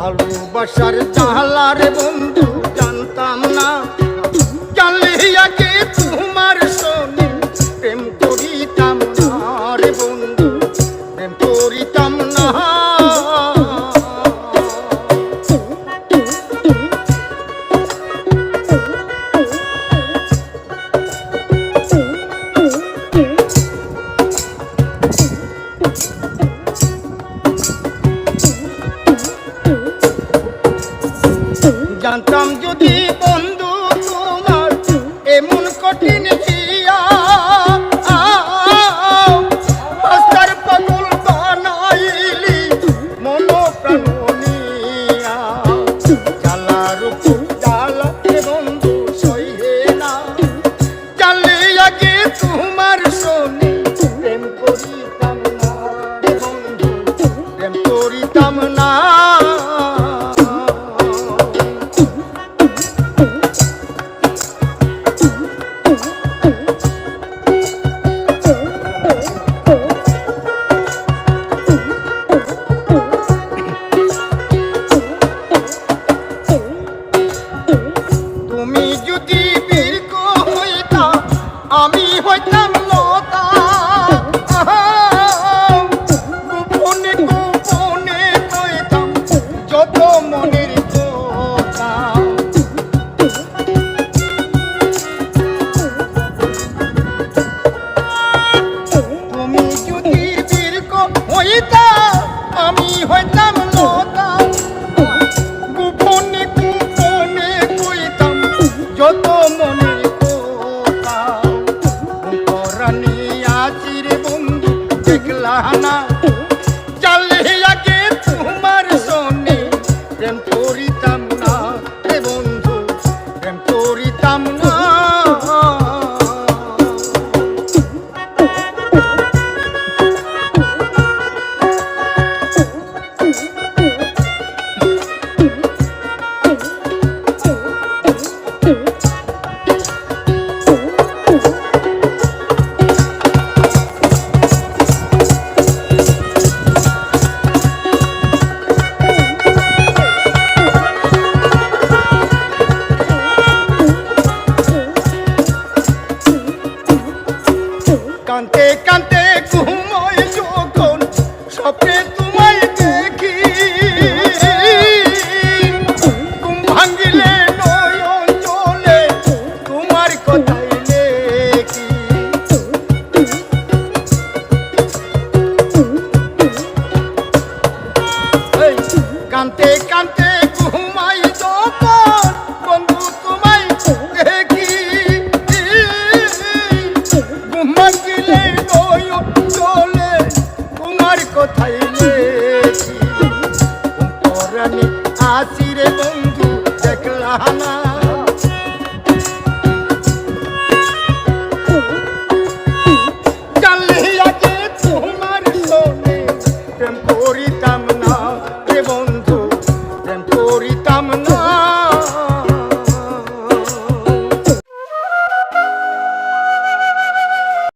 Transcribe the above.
ভালোবাসার জাহালার বন্ধু জানতাম না। জানলে আগে আমি হইতাম লতা। গোপনে কইতাম যত মনের কথা। যদি হইতা, আমি হইতাম লতা। গোপনে গোপনে কইতাম, যত আনা কান্তে কান্তে ঘুমোয় যখন স্বপ্নে তোমায় দেখি। ঘুম ভাঙিলে নয়ন চলে তোমার কথাই কান্তে ঘুমান